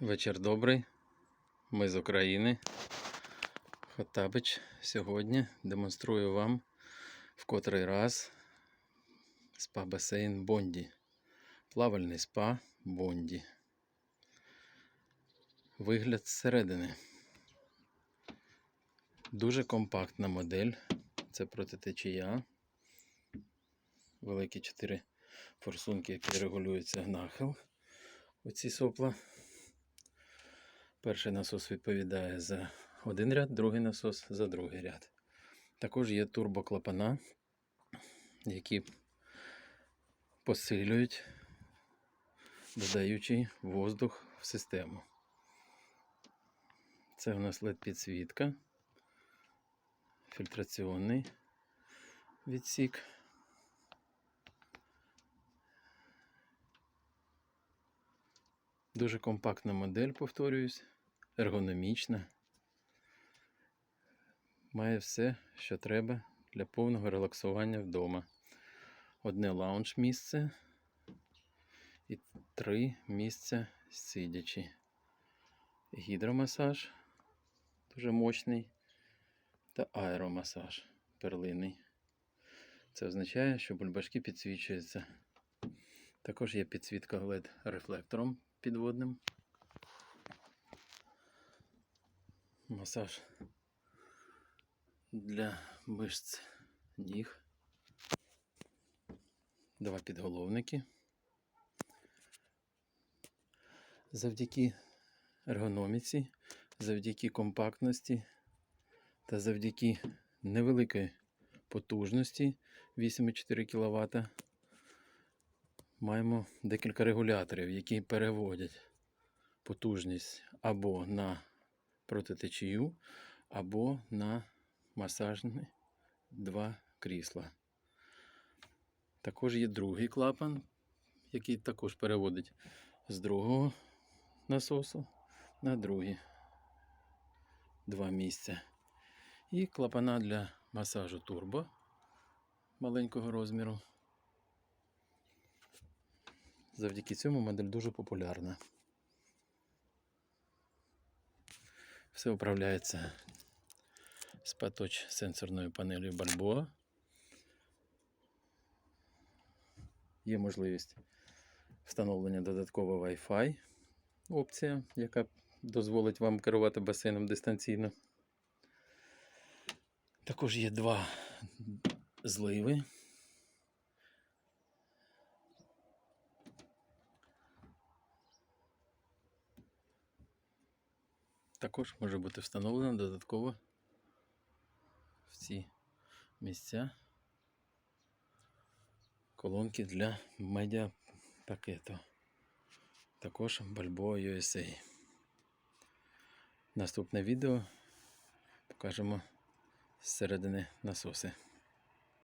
Вечір добрий. Ми з України. Хотабич сьогодні демонструю вам в котрий раз спа-басейн Бонді. Плавальний спа Бонді. Вигляд зсередини. Дуже компактна модель. Це протитечія. Великі чотири форсунки, які регулюються нахил. Оці сопла. Перший насос відповідає за один ряд, другий насос за другий ряд. Також є турбоклапана, які посилюють, додаючи воздух в систему. Це у нас led підсвітка, фільтраційний відсік. Дуже компактна модель, повторююсь, ергономічна. Має все, що треба для повного релаксування вдома. Одне лаунж місце і три місця сидячі. Гідромасаж дуже мощний та аеромасаж перлинний. Це означає, що бульбашки підсвічуються. Також є підсвітка LED рефлектором підводним. Масаж для мишць ніг. Два підголовники. Завдяки ергономіці, завдяки компактності та завдяки невеликої потужності 8,4 кВт маємо декілька регуляторів, які переводять потужність або на протитечію, або на масажні два крісла. Також є другий клапан, який також переводить з другого насосу на другі два місця. І клапана для масажу турбо маленького розміру. Завдяки цьому модель дуже популярна. Все управляється з паточ сенсорною панелью Balboa. Є можливість встановлення додаткового Wi-Fi опція, яка дозволить вам керувати басейном дистанційно. Також є два зливи. Також може бути встановлено додатково в ці місця колонки для медіапакету. Також Balboa USA. Наступне відео покажемо зсередини насоси.